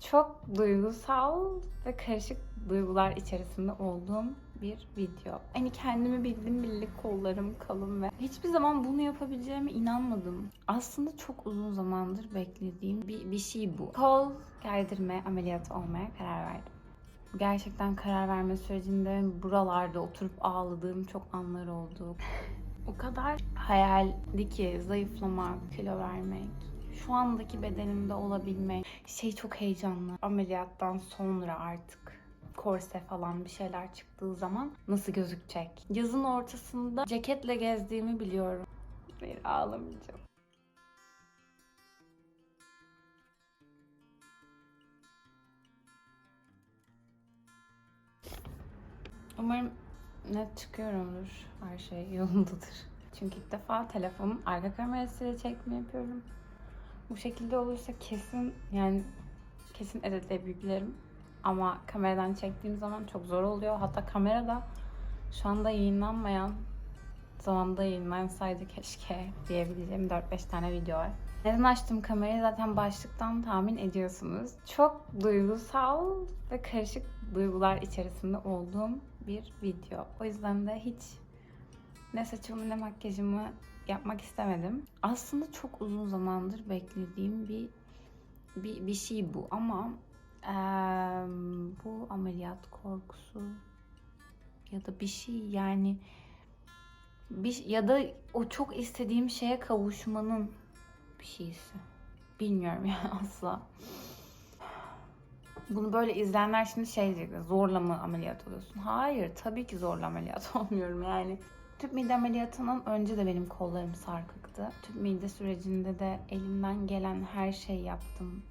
Çok duygusal ve karışık duygular içerisinde olduğum bir video. Hani kendimi bildim bileli kollarım kalın ve hiçbir zaman bunu yapabileceğime inanmadım. Aslında çok uzun zamandır beklediğim bir, bir şey bu. Kol gerdirme ameliyatı olmaya karar verdim. Gerçekten karar verme sürecinde buralarda oturup ağladığım çok anlar oldu. O kadar hayaldi ki zayıflamak, kilo vermek, şu andaki bedenimde olabilmek. Şey çok heyecanlı. Ameliyattan sonra artık korse falan bir şeyler çıktığı zaman nasıl gözükecek? Yazın ortasında ceketle gezdiğimi biliyorum. Hayır ağlamayacağım. Umarım net çıkıyorumdur. Her şey yolundadır. Çünkü ilk defa telefonun arka kamerasıyla çekme yapıyorum. Bu şekilde olursa kesin yani kesin editleyebilirim. Ama kameradan çektiğim zaman çok zor oluyor. Hatta kamerada şu anda yayınlanmayan zamanda yayınlansaydı keşke diyebileceğim 4-5 tane video var. Neden açtım kamerayı zaten başlıktan tahmin ediyorsunuz. Çok duygusal ve karışık duygular içerisinde olduğum bir video. O yüzden de hiç ne saçımı ne makyajımı yapmak istemedim. Aslında çok uzun zamandır beklediğim bir bir, bir şey bu ama eee, bu ameliyat korkusu ya da bir şey yani bir, ya da o çok istediğim şeye kavuşmanın bir şeysi. Bilmiyorum yani asla. Bunu böyle izleyenler şimdi şey diyecekler. Zorla mı ameliyat oluyorsun? Hayır. Tabii ki zorla ameliyat olmuyorum yani. Tüp mide ameliyatından önce de benim kollarım sarkıktı. Tüp mide sürecinde de elimden gelen her şeyi yaptım.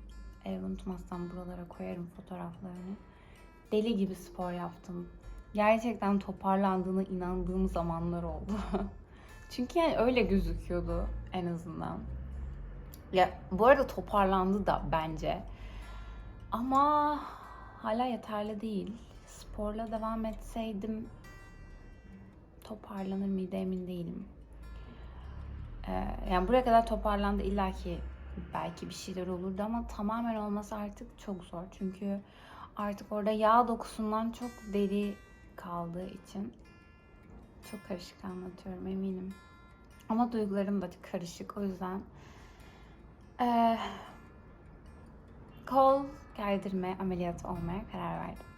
Eğer unutmazsam buralara koyarım fotoğraflarını. Deli gibi spor yaptım. Gerçekten toparlandığına inandığım zamanlar oldu. Çünkü yani öyle gözüküyordu en azından. Ya bu arada toparlandı da bence. Ama hala yeterli değil. Sporla devam etseydim toparlanır mıydı emin değilim. Ee, yani buraya kadar toparlandı illa ki belki bir şeyler olurdu ama tamamen olması artık çok zor. Çünkü artık orada yağ dokusundan çok deri kaldığı için çok karışık anlatıyorum eminim. Ama duygularım da karışık o yüzden ee, kol gerdirme ameliyatı olmaya karar verdim.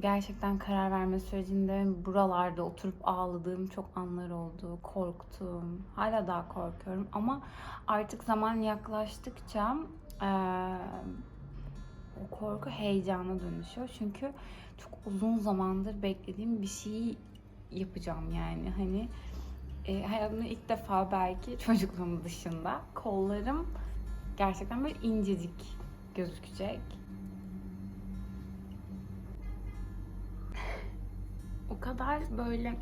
Gerçekten karar verme sürecinde buralarda oturup ağladığım çok anlar oldu. Korktum. Hala daha korkuyorum ama artık zaman yaklaştıkça eee, o korku heyecana dönüşüyor. Çünkü çok uzun zamandır beklediğim bir şeyi yapacağım yani. Hani e, hayatımda ilk defa belki çocukluğum dışında kollarım gerçekten böyle incecik gözükecek. O kadar böyle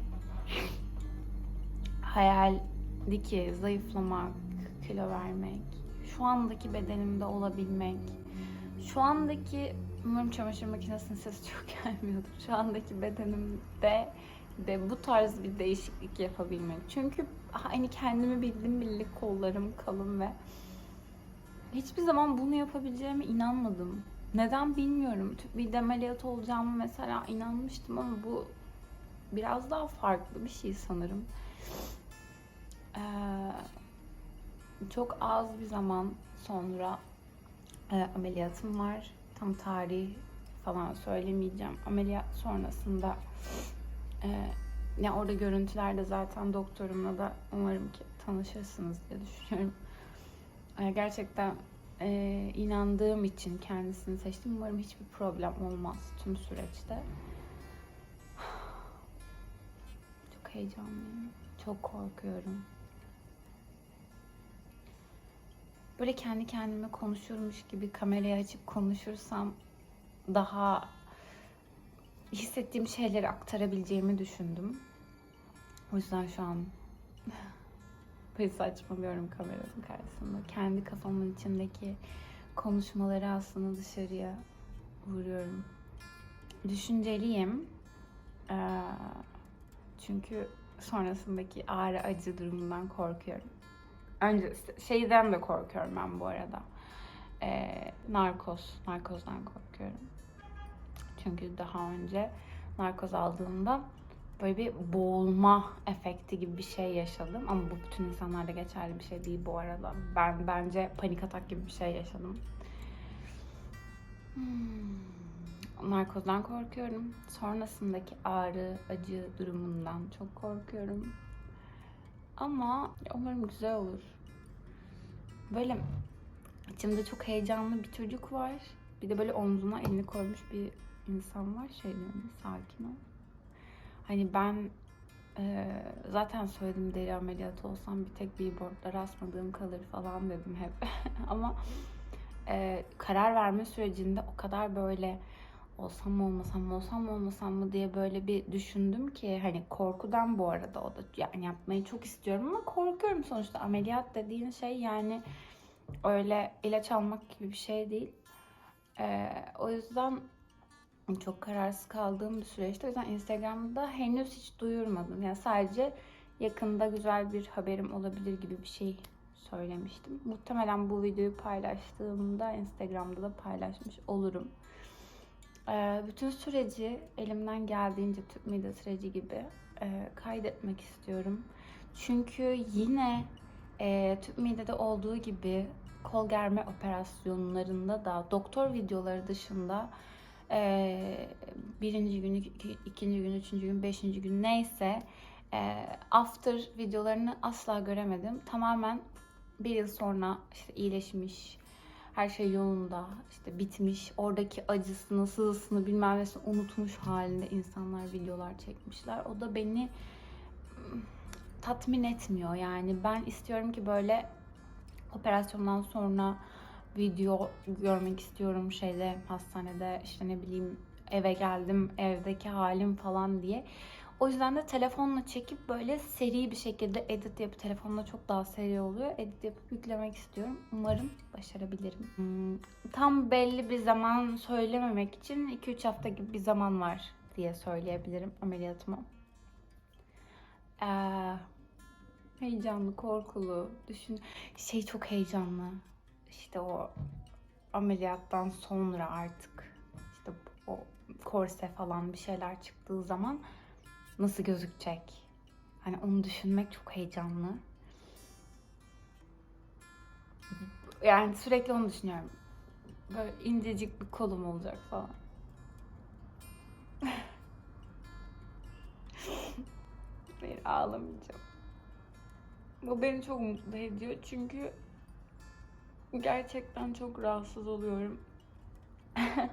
hayaldi ki zayıflamak, kilo vermek, şu andaki bedenimde olabilmek, şu andaki umarım çamaşır makinesinin sesi çok gelmiyordur. Şu andaki bedenimde de bu tarz bir değişiklik yapabilmek. Çünkü hani kendimi bildim bileli kollarım kalın ve hiçbir zaman bunu yapabileceğime inanmadım. Neden bilmiyorum. Tüp mide ameliyatı olacağımı mesela inanmıştım ama bu biraz daha farklı bir şey sanırım. Ee, çok az bir zaman sonra e, ameliyatım var. Tam tarih falan söylemeyeceğim. Ameliyat sonrasında e, ya orada görüntülerde zaten doktorumla da umarım ki tanışırsınız diye düşünüyorum. E, gerçekten e, inandığım için kendisini seçtim. Umarım hiçbir problem olmaz tüm süreçte. Heyecanlıyım. Çok korkuyorum. Böyle kendi kendime konuşurmuş gibi kamerayı açıp konuşursam daha hissettiğim şeyleri aktarabileceğimi düşündüm. O yüzden şu an böyle saçmalıyorum kameranın karşısında. Kendi kafamın içindeki konuşmaları aslında dışarıya vuruyorum. Düşünceliyim. Ee, çünkü sonrasındaki ağrı acı durumundan korkuyorum. Önce şeyden de korkuyorum ben bu arada. Ee, narkoz. Narkozdan korkuyorum. Çünkü daha önce narkoz aldığımda böyle bir boğulma efekti gibi bir şey yaşadım. Ama bu bütün insanlarda geçerli bir şey değil bu arada. Ben bence panik atak gibi bir şey yaşadım. Hmm. Narkozdan korkuyorum. Sonrasındaki ağrı, acı durumundan çok korkuyorum. Ama umarım güzel olur. Böyle içimde çok heyecanlı bir çocuk var. Bir de böyle omzuna elini koymuş bir insan var. Şey diyorum, sakin ol. Hani ben e, zaten söyledim deri ameliyatı olsam bir tek billboardlara asmadığım kalır falan dedim hep. Ama e, karar verme sürecinde o kadar böyle olsam mı olmasam mı olsam mı olmasam mı diye böyle bir düşündüm ki hani korkudan bu arada o da yani yapmayı çok istiyorum ama korkuyorum sonuçta ameliyat dediğin şey yani öyle ilaç almak gibi bir şey değil. E, o yüzden çok kararsız kaldığım bir süreçti. O yüzden Instagram'da henüz hiç duyurmadım. Yani sadece yakında güzel bir haberim olabilir gibi bir şey söylemiştim. Muhtemelen bu videoyu paylaştığımda Instagram'da da paylaşmış olurum. Ee, bütün süreci elimden geldiğince tüp mide süreci gibi e, kaydetmek istiyorum. Çünkü yine e, tüp midede olduğu gibi kol germe operasyonlarında da doktor videoları dışında e, birinci gün, iki- ikinci gün, üçüncü gün, beşinci gün neyse after videolarını asla göremedim. Tamamen bir yıl sonra işte iyileşmiş, her şey yolunda, işte bitmiş, oradaki acısını, sızısını bilmem nesini unutmuş halinde insanlar videolar çekmişler. O da beni tatmin etmiyor yani. Ben istiyorum ki böyle operasyondan sonra video görmek istiyorum şeyde hastanede işte ne bileyim eve geldim evdeki halim falan diye. O yüzden de telefonla çekip böyle seri bir şekilde edit yapıp telefonla çok daha seri oluyor. Edit yapıp yüklemek istiyorum. Umarım başarabilirim. Hmm, Tam belli bir zaman söylememek için 2-3 hafta gibi bir zaman var diye söyleyebilirim ameliyatıma. Ee, heyecanlı, korkulu, düşün şey çok heyecanlı. İşte o ameliyattan sonra artık işte o korse falan bir şeyler çıktığı zaman nasıl gözükecek? Hani onu düşünmek çok heyecanlı. Yani sürekli onu düşünüyorum. Böyle incecik bir kolum olacak falan. Hayır ağlamayacağım. Bu beni çok mutlu ediyor çünkü gerçekten çok rahatsız oluyorum.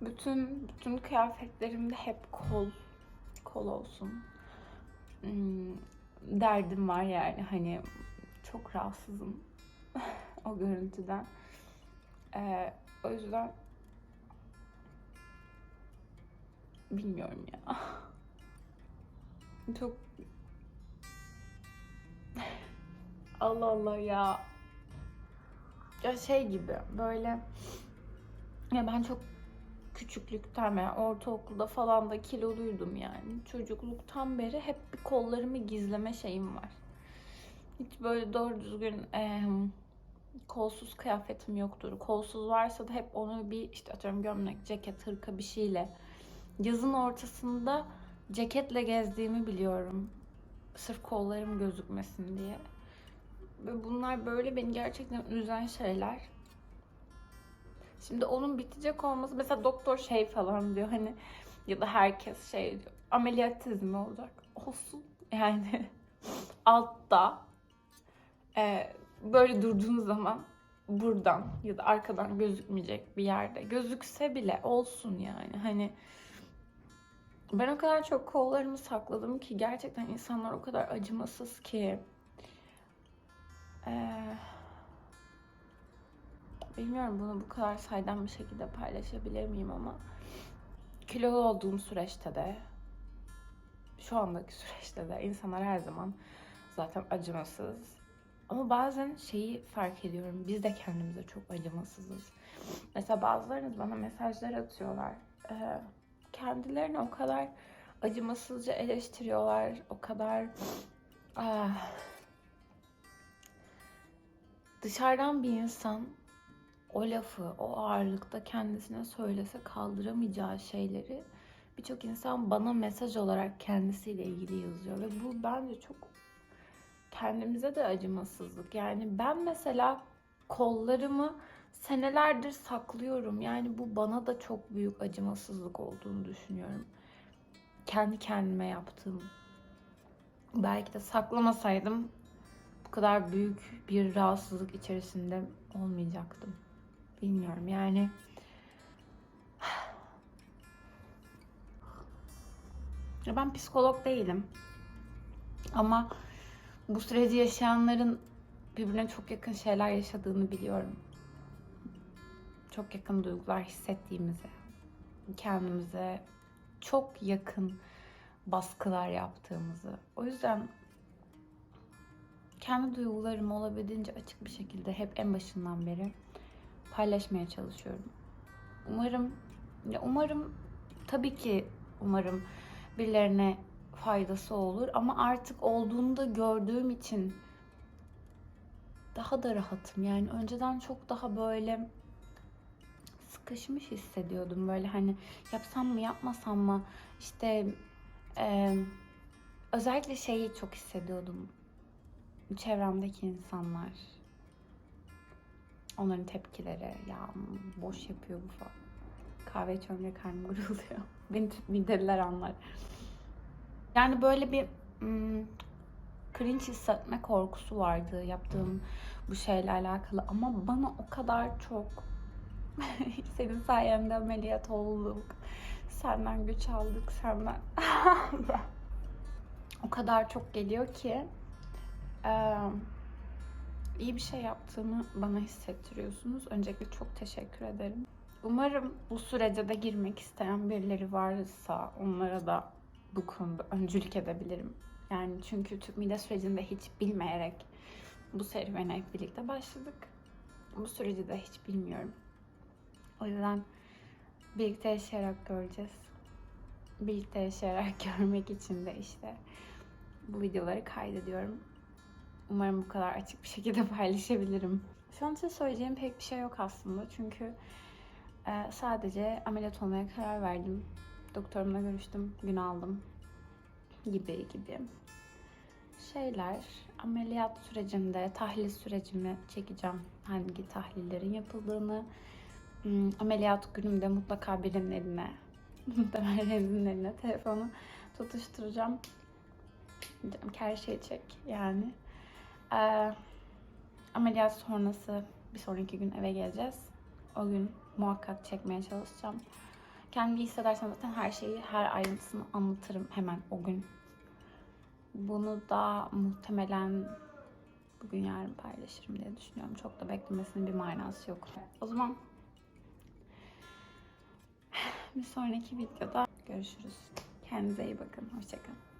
bütün bütün kıyafetlerimde hep kol kol olsun. Hmm, derdim var yani hani çok rahatsızım o görüntüden. Ee, o yüzden bilmiyorum ya. Çok Allah Allah ya. Ya şey gibi böyle ya ben çok küçüklükten yani ortaokulda falan da kiloluydum yani. Çocukluktan beri hep bir kollarımı gizleme şeyim var. Hiç böyle doğru düzgün eee, kolsuz kıyafetim yoktur. Kolsuz varsa da hep onu bir işte atıyorum gömlek, ceket, hırka bir şeyle. Yazın ortasında ceketle gezdiğimi biliyorum. Sırf kollarım gözükmesin diye. Ve bunlar böyle beni gerçekten üzen şeyler. Şimdi onun bitecek olması mesela doktor şey falan diyor hani ya da herkes şey diyor ameliyat mi olacak. Olsun. Yani altta e, böyle durduğunuz zaman buradan ya da arkadan gözükmeyecek bir yerde gözükse bile olsun yani. Hani ben o kadar çok kollarımı sakladım ki gerçekten insanlar o kadar acımasız ki Eee Bilmiyorum bunu bu kadar saydam bir şekilde paylaşabilir miyim ama kilolu olduğum süreçte de şu andaki süreçte de insanlar her zaman zaten acımasız. Ama bazen şeyi fark ediyorum. Biz de kendimize çok acımasızız. Mesela bazılarınız bana mesajlar atıyorlar. Ee, kendilerini o kadar acımasızca eleştiriyorlar. O kadar ah, dışarıdan bir insan o lafı, o ağırlıkta kendisine söylese kaldıramayacağı şeyleri birçok insan bana mesaj olarak kendisiyle ilgili yazıyor ve bu bence çok kendimize de acımasızlık. Yani ben mesela kollarımı senelerdir saklıyorum. Yani bu bana da çok büyük acımasızlık olduğunu düşünüyorum. Kendi kendime yaptığım. Belki de saklamasaydım bu kadar büyük bir rahatsızlık içerisinde olmayacaktım. Bilmiyorum yani. Ya Ben psikolog değilim. Ama bu süreci yaşayanların birbirine çok yakın şeyler yaşadığını biliyorum. Çok yakın duygular hissettiğimizi, kendimize çok yakın baskılar yaptığımızı. O yüzden kendi duygularımı olabildiğince açık bir şekilde hep en başından beri paylaşmaya çalışıyorum. Umarım ya umarım tabii ki umarım birilerine faydası olur ama artık olduğunu da gördüğüm için daha da rahatım. Yani önceden çok daha böyle sıkışmış hissediyordum. Böyle hani yapsam mı yapmasam mı işte e, özellikle şeyi çok hissediyordum. Çevremdeki insanlar onların tepkileri ya boş yapıyor bu falan. Kahve içiyorum diye karnım gurulduyor. Beni mideliler anlar. Yani böyle bir hmm, cringe hissetme korkusu vardı yaptığım bu şeyle alakalı. Ama bana o kadar çok senin sayende ameliyat olduk. Senden güç aldık. Senden o kadar çok geliyor ki eee, iyi bir şey yaptığımı bana hissettiriyorsunuz. Öncelikle çok teşekkür ederim. Umarım bu sürece de girmek isteyen birileri varsa onlara da bu konuda öncülük edebilirim. Yani çünkü Türk mide sürecinde hiç bilmeyerek bu serüvene hep birlikte başladık. Bu süreci de hiç bilmiyorum. O yüzden birlikte yaşayarak göreceğiz. Birlikte yaşayarak görmek için de işte bu videoları kaydediyorum. Umarım bu kadar açık bir şekilde paylaşabilirim. Şu an size söyleyeceğim pek bir şey yok aslında. Çünkü e, sadece ameliyat olmaya karar verdim. Doktorumla görüştüm, gün aldım gibi gibi şeyler. Ameliyat sürecinde tahlil sürecimi çekeceğim. Hangi tahlillerin yapıldığını. Hmm, Ameliyat günümde mutlaka birinin eline, muhtemelen eline telefonu tutuşturacağım. Diyeceğim ki her şeyi çek yani. Ee, ameliyat sonrası bir sonraki gün eve geleceğiz. O gün muhakkak çekmeye çalışacağım. Kendimi iyi hissedersem zaten her şeyi, her ayrıntısını anlatırım hemen o gün. Bunu da muhtemelen bugün yarın paylaşırım diye düşünüyorum. Çok da beklemesinin bir manası yok. O zaman bir sonraki videoda görüşürüz. Kendinize iyi bakın. Hoşçakalın.